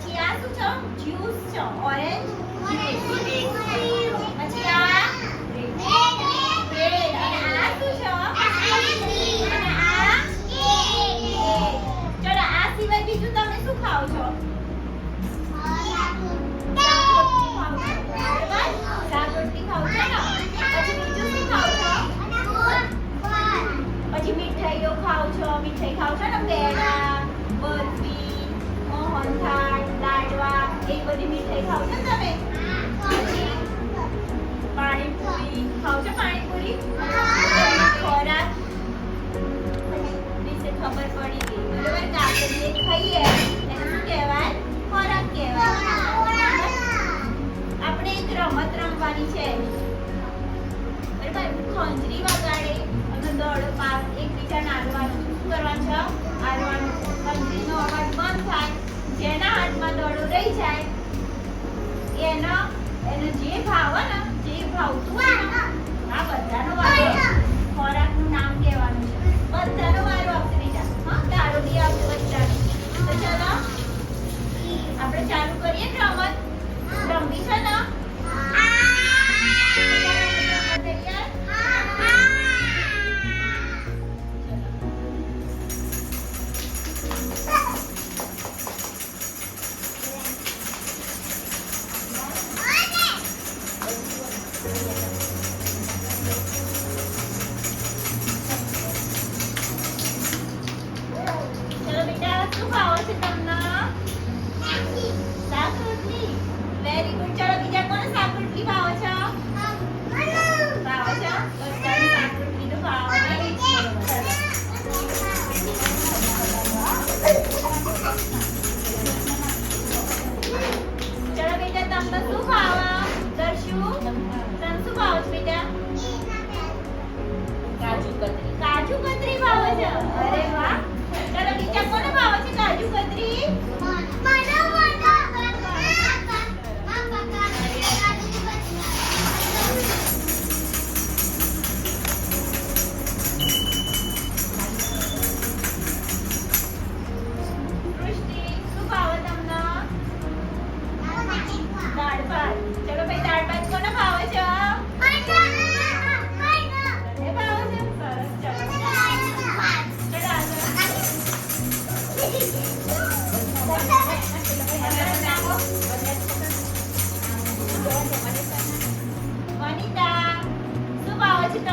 પછી આ શું છે જ્યુસ છે ઓરેન્જ પછી આ એ બધી ખાવ છો તમે? પાણીપુરી. ખાવ છો પાણીપુરી? ખોરાક? વિશે ખબર પડી ગઈ. બરોબર, તો આપણે જે ખાઈએ. એને શું કહેવાય? ખોરાક કહેવાય. આપણે એક રમત રમવાની છે. બરોબર, ખંજરી વગાડે. અને દોડ, પાસ, એકબીજાને આલવાનું શું કરવાનું છે? મોડું રહી જાય. એનો એનો જે ભાવ ને જે ભાવ તું આ બધાનો વાત શું ભાવે છે તમને? સાસુજી. વેરી ગુડ ચાલો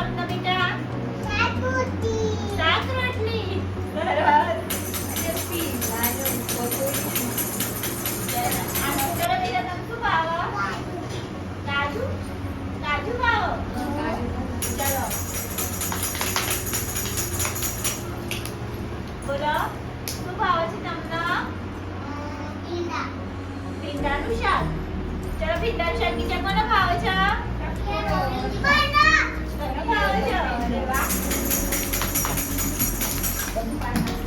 આપના બેટા સાત રોટલી સાત રોટલી શું ભાવો છે તમને ભીંડા શાક ચલો ભીંડાનું શાક બીજા કોનો છે Thank you.